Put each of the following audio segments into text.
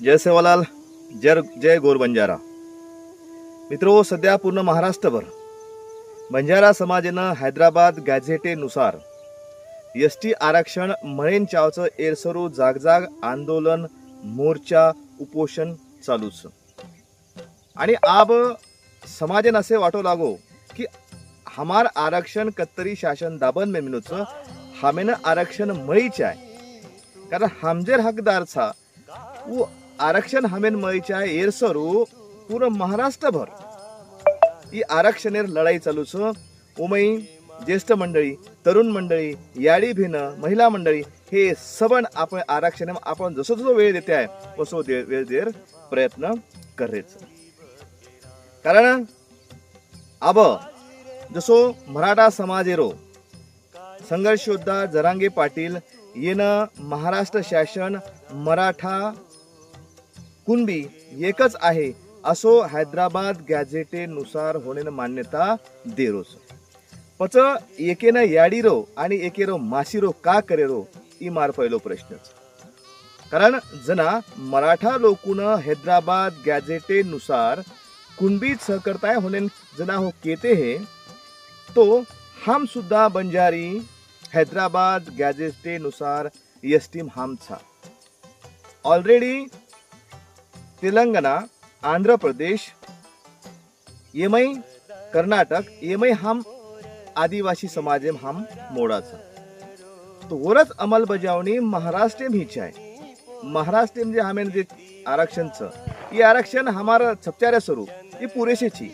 जय सेवालाल जय जय गोर बंजारा. मित्रो सध्या पूर्ण महाराष्ट्रभर बंजारा समाजानं हैदराबाद गॅझेटेनुसार एस टी आरक्षण मळेन चावचं एरसरू जागजाग आंदोलन मोर्चा उपोषण चालूच. आणि आब समाजन असे वाटो लागो की हमार आरक्षण कत्तरी शासन दाबन में मिनोच हमेन आरक्षण मळीचे आहे. कारण हमजेर हकदार छा वो आरक्षण हमेन मळीच्या एरसरू पूर्ण महाराष्ट्रभर. ही आरक्षणेर लढाई चालूच. उमई ज्येष्ठ मंडळी तरुण मंडळी याडी भिन महिला मंडळी हे सबन आपण आरक्षण आपण जसो जसो वेळ देते आहे तसो दे वेळ देर प्रयत्न करेच. कारण आब जसो मराठा समाजेरो संघर्ष योद्धा जरांगे पाटील येणं महाराष्ट्र शासन मराठा कुणबी एकच आहे असो हैदराबाद गॅझेटेनुसार होण्यानं मान्यता देरोस. पच एकेनं याडीरो आणि एकेरो मासिरो का करेरो ई मार पहिलो प्रश्नच. कारण जना मराठा लोकून हैदराबाद गॅझेटेनुसार कुणबी सहकर्ताय होणे जना हो केते हे तो हम सुद्धा बंजारी हैदराबाद गॅझेटेनुसार यस्टीम हमचा. ऑलरेडी तेलंगणा आंध्र प्रदेश येमई कर्नाटक येमई हम आदिवासी समाजेम हम मोडाचा तो वरच अंमलबजावणी महाराष्ट्र हिची आहे। महाराष्ट्र जे हमें जे आरक्षणचं ही आरक्षण हमार छपचाऱ्या स्वरूप ही पुरेशीची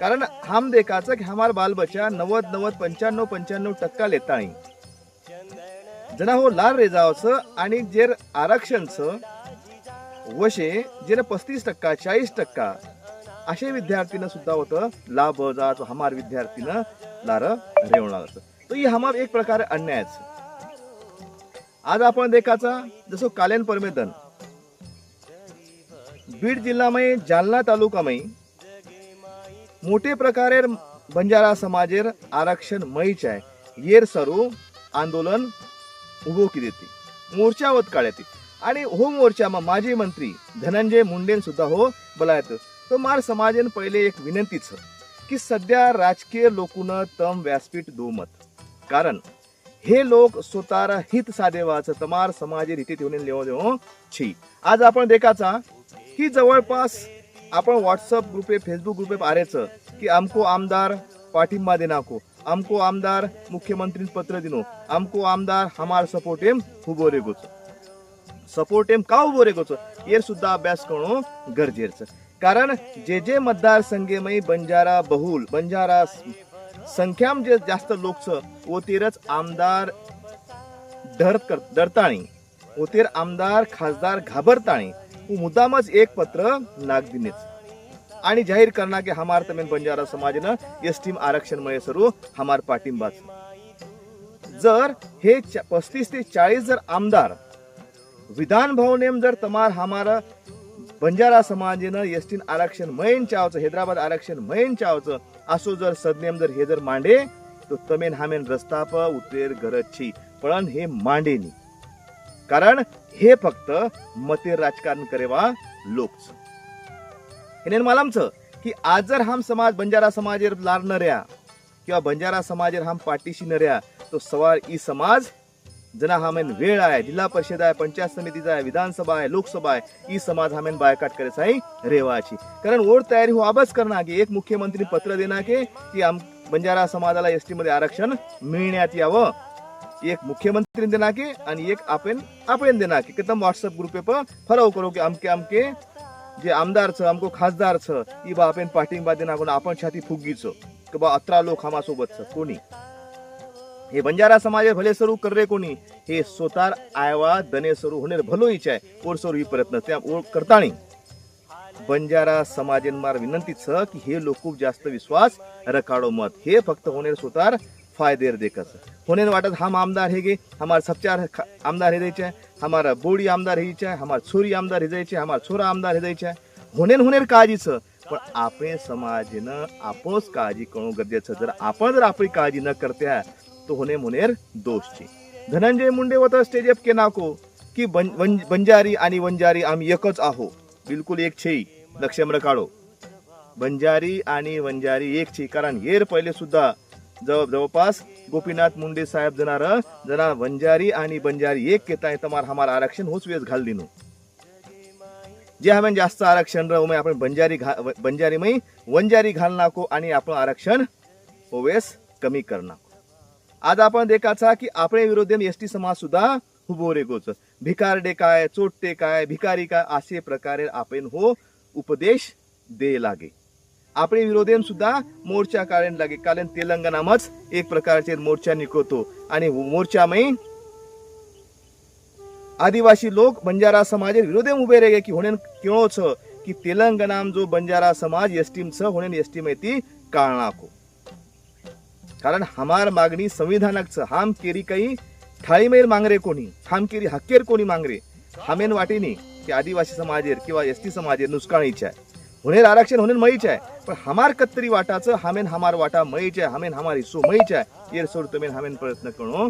कारण हम देखाचं की हमार बाल बच्चा नव्वद नव्वद पंच्याण्णव पंच्याण्णव टक्का लेता जना हो लाल रेजावचं आणि जे आरक्षणचं वशे जे पस्तीस टक्का चाळीस टक्का असे विद्यार्थीनं सुद्धा होतं. लाभ जात हमार विद्यार्थीनं लार रेवणार तर ही हमार एक प्रकारे अन्यायच आज आपण देखाचा जसं कालेन परमेदन बीड जिल्हामय जालना तालुकामय मोठे प्रकारे बंजारा समाजेर आरक्षण मयच आहे. येर सरू आंदोलन उभो केली ती मोर्चा वत काढ्याते आणि हो मोर्चामा माजी मंत्री धनंजय मुंडेन सुद्धा हो बोलायत. तो मार समाजेन पहिले एक विनंतीच की सध्या राजकीय लोकून तम व्यासपीठ दोमत. कारण हे लोक स्वतःर हित साधेवाच तमार समाजे रीती ठेवून लेव देव छी आज आपण देखाचा की जवळपास आपण व्हॉट्सअप ग्रुपे फेसबुक ग्रुपे आरेच की आमको आमदार पाठिंबा देनाको आमको आमदार मुख्यमंत्री पत्र दिनो आमको आमदार हमार सपोर्ट एम हुबो रेगोच. सपोर्ट टीम का उभो रेगोच येर सुद्धा अभ्यास करणं गरजेचं. कारण जे जे मतदारसंघेमयी बंजारा बहुल बंजारा संख्याम जे जास्त लोकचं ओतीरच आमदार डर कर डरताणी ओतीर आमदार खासदार घाबरताणी. मुद्दामच एक पत्र नागदिनेच आणि जाहीर करना की हमार तमेन बंजारा समाजनं एस टीम आरक्षण मये सरू हमार पाठिंबाच. जर हे च- पस्तीस ते चाळीस जर आमदार विधान भवनेम जर तमार हमारा बंजारा समाजेनं एस टीन आरक्षण मयन चावचं हैदराबाद आरक्षण मयन चावचं असो जर सदनेम जर हे जर मांडे तो तमेन हामेन रस्ताप उतेर गरजची. पण हे मांडे नी कारण हे फक्त मते राजकारण करेवा लोकच. हे मालामचं की आज जर हम समाज बंजारा समाजेर लार न रह्या किंवा बंजारा समाजेर हम पाठीशी न रह्या तो सवार ई समाज जना हामेन वेळ आहे जिल्हा परिषद आहे पंचायत समितीचा आहे विधानसभा आहे लोकसभा आहे ई समाज हामेन बायकाट करायचा आहे रेवाची. कारण ओढ तयारी हो आबच करणार की एक मुख्यमंत्री पत्र देणार के की आम बंजारा समाजाला एस टी मध्ये आरक्षण मिळण्यात यावं. एक मुख्यमंत्री देणार की आणि एक आपण आपण देणार की एकदम व्हॉट्सअप ग्रुपे पर फरव करो की अमके अमके जे आमदार छ आमको खासदार छ ई बा आपण पाठिंबा देणार कोण आपण छाती फुगीचं. की बा अत्रा लोक हमा सोबत कोणी? हे बंजारा समाज भले सरू कर रे कोणी हे सोतार आयवा दने सरू होणे भलो इच्छा आहे. ओर सरू ही प्रयत्न त्या ओळ करताणी. बंजारा समाजेंमार विनंती छ की हे लोक खूप जास्त विश्वास रखाडो मत. हे फक्त होणे सोतार फायदेर देखस होणे वाटत हम आमदार हे गे हमार सबचार ख- आमदार हे द्यायचे आहे. हमारा बोडी आमदार हे आहे हमार छोरी आमदार हे आहे हमार छोरा आमदार हे द्यायचे आहे. होणे काळजीचं पण आपण समाजनं आपणच काळजी करणं गरजेचं जर आपण जर आपली काळजी न करते तो होणे मुनेर दोषची. धनंजय मुंडे वता स्टेज अप के नाको की बं, बं, बंजारी आणि वंजारी आम्ही एकच आहो. बिलकुल एक छे लक्षम्र काढो. बंजारी आणि वंजारी एक छे कारण हेर पहिले सुद्धा जवळपास गोपीनाथ मुंडे साहेब जनार जना वंजारी आणि बंजारी एक केताय तमार हमार आरक्षण होच वेळेस घाल दिनो. जे हमें जास्त आरक्षण रह उमे आपण बंजारी घा बंजारी मई वंजारी घाल नाको आणि आपण आरक्षण ओवेस कमी करना. आज आपण देखाचा की आपले विरोधी एस टी समाज सुद्धा उभो रे गोच भिकारडे काय चोटते काय भिकारी काय असे प्रकारे आपण हो उपदेश दे लागे. आपले विरोधेन सुद्धा मोर्चा काढायला लागे. कारण तेलंगणामच एक प्रकारचे मोर्चा निघतो. आणि मोर्चामय आदिवासी लोक बंजारा समाज विरोधे उभे रे की होणे केळो की तेलंगणाम जो बंजारा समाज एसटीम छ होणे एसटीम ती काळनाको कारण हमार मागणी संविधानाकचं. हाम केरी काही थाळीमेर मांगरे कोणी हाम केरी हक्केर कोणी मांगरे. हामेन वाटेनी की आदिवासी समाजेर किंवा एस टी समाजेर नुसकाणीच आहे. होणेर आरक्षण होणेर मळीच आहे. पण हमार कत्तरी वाटाचं हामेन हमार वाटा मळीच आहे हामेन हमार हिस्सो मळीच आहे. येर सोड तुमेन हामेन प्रयत्न करू.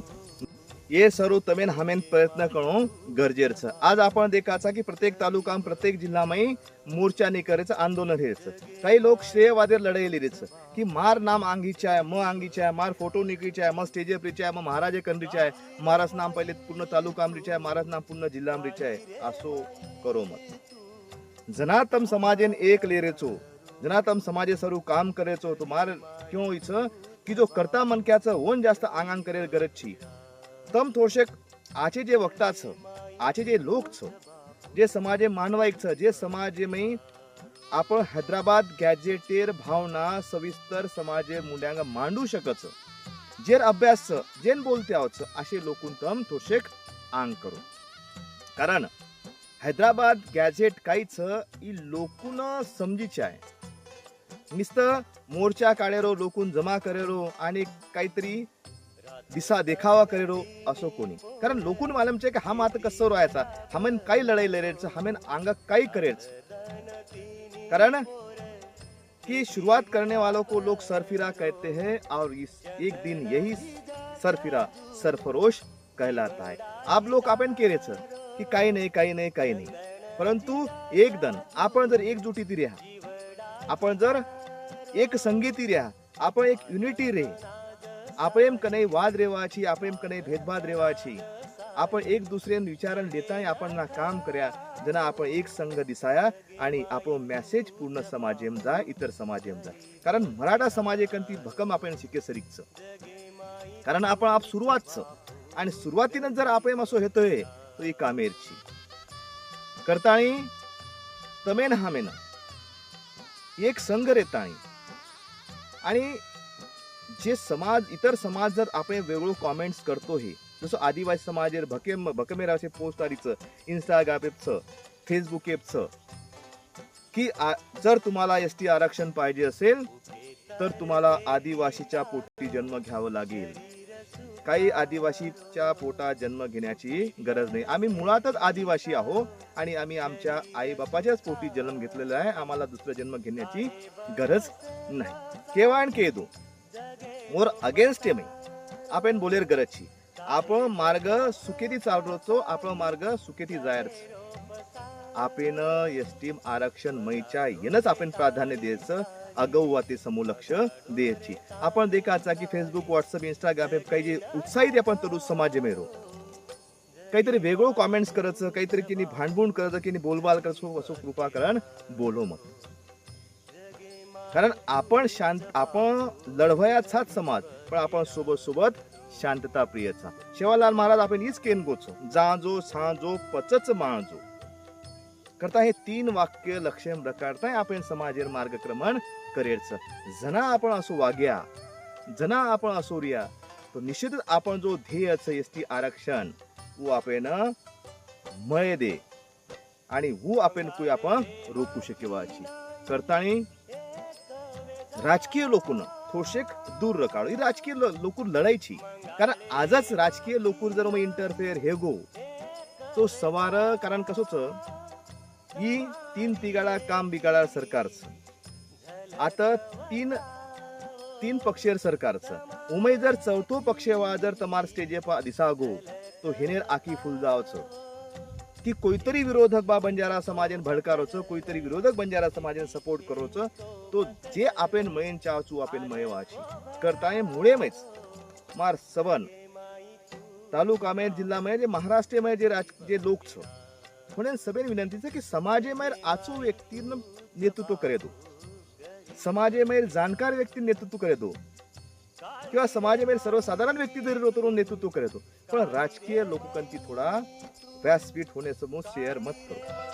ये सर्व तमेन हामेन प्रयत्न करणं गरजेचं आज आपण देखाचा की प्रत्येक तालुका प्रत्येक जिल्हामध्ये मोर्चा निकरेचं आंदोलन हेच. काही लोक श्रेयवादेर लढाई रेच की मार नाम आंगीचे आहे म आंगीचे आहे मार फोटो निकीचे आहे मग स्टेजे प्रीचे आहे मग महाराजे कंडीचे आहे महाराज नाम पहिले पूर्ण तालुका आमरीचे आहे महाराज नाम पूर्ण जिल्हा आमरीचे आहे असो करो मत. जनातम समाजेन एक लेरेचो जनातम समाजे सर्व काम करेचो. तो मार क्यों इच? की जो करता मनक्याचं होऊन जास्त आंगांग करेल गरज छी तम थोडशे आचे जे वक्ता छ आचे जे लोक छ जे समाजे मानवाईक छ जे समाजेमय आपण हैदराबाद गॅजेटेर भावना सविस्तर समाजे मुंड्यांग मांडू शकत जेर अभ्यास जेन बोलते आहोत असे लोकून तम थोडशेक आंग करू. कारण हैदराबाद गॅजेट काहीच ई लोकून समजीचे आहे. नुसतं मोर्चा काढेरो लोकून जमा करेरो आणि काहीतरी दिसा देखावा करेरो असो कोणी. कारण लोकून मालूम छे कि हम आता कसं रोयाचा हमेन काही लढाई लढायचं हमेन अंग काही करेच कारण कि शुरुआत करने वालों को लोग सरफिरा कहते हैं और इस एक दिन यही सरफिरा सरफरोश कहलाता है। आप लोग आपण केरेच की काही नाही काही नाही काही नाही। परंतु एक दन आपण जर एकजुटीती राहा आपण जर एक संगीती राहा आपण एक युनिटी रे आपण कने वाद रेवाची आपण कने भेदभाद रेवाची. आपण एक दुसऱ्यान विचारण देताय आपण ना काम कर्या जना आपण एक संघ दिसाया आणि आपण मेसेज पूर्ण समाजेम जा इतर समाजेम जा. कारण मराठा समाजेकंती भकम आपण शिके सरीच कारण आपण आप सुरुवातच. आणि सुरुवातीनं जर आपण असो हेतोय तो ही कामेरची करताळी तमेन हामेन. एक संघ रेताळी. आणि जे समाज इतर समाज जर आपण वेगवेगळे कॉमेंट्स करतो हे जसं आदिवासी समाजेर भकेम भकमेराचे पोस्ट आलीचं इंस्टाग्राम एपचं फेसबुक एपचं की आ- जर तुम्हाला एस टी आरक्षण पाहिजे असेल तर तुम्हाला आदिवासीच्या पोटी जन्म घ्यावं लागेल. काही आदिवासीच्या पोटात जन्म घेण्याची गरज नाही. आम्ही मुळातच आदिवासी आहो आणि आम्ही आमच्या आई बापाच्याच पोटी जन्म घेतलेला आहे. आम्हाला दुसरा जन्म घेण्याची गरज नाही. केव्हा आणि केदो मोर अगेन्स्ट एम आपण बोलेर गरजची आपण मार्ग सुकेती चालवतो आपण मार्ग सुकेती जायरच आपण एस टी आरक्षण मैच्या येणंच आपण प्राधान्य द्यायचं अगौ समूह लक्ष द्यायची आपण देखाचा की फेसबुक व्हॉट्सअप इंस्टाग्राम काही जे उत्साहित आपण तरुण समाज मेरो काहीतरी वेगळं कॉमेंट्स करायचं काहीतरी किनी भांडबुण करायचं किनी बोलबाल करायचं असं कृपा करण बोलो मग. कारण आपण शांत आपण लढवयाचाच समाज पण आपण सोबत सोबत शांतता प्रियचा शेवालाल महाराज आपण हीच केन गोचो जाजो सांजो पचच माळजो करता हे तीन वाक्य लक्षम प्रकारताय आपण समाजेर मार्गक्रमण करेरच जना आपण असो वाग्या जना आपण असो रिया तो निश्चितच आपण जो ध्येय एस ती आरक्षण वो आपण मय दे. आणि वो आपण कुय आपण रोखू शकेवाची. करताणी राजकीय लोकून थोडशेक दूर रकाळो ही राजकीय लोकून लढायची कारण आजच राजकीय लोक जर मग इंटरफेअर हे गो. तो सवार कारण कसोच? ही तीन तिगाडा काम बिगाडा सरकारच. आता तीन तीन पक्षीय सरकारचं. उमेद जर चौथो पक्ष वा जर तमार स्टेजे पा दिसा गो. तो हेनेर आकी फुल जावचं की कोईतरी विरोधक बा बंजारा समाजन भड़कारोचो कोईतरी विरोधक बंजारा समाजन सपोर्ट करोच तो जे आपण मयन चावचू आपण मय वाची. करताय मुळे मैच मार सवन तालुका मय जिल्हा मय जे महाराष्ट्र में जे राज जे लोक छो म्हणून सभेन विनंतीचं की समाजे मैर आचो व्यक्ती नेतृत्व करे दो. समाजे मैर जाणकार व्यक्ती नेतृत्व करे दो. किंवा समाजे मैर सर्वसाधारण व्यक्ती जरी रोतरून नेतृत्व करे दो. पण राजकीय लोकपंथी थोडा व्यासपीठ होण्यासमोर शेअर मत करू.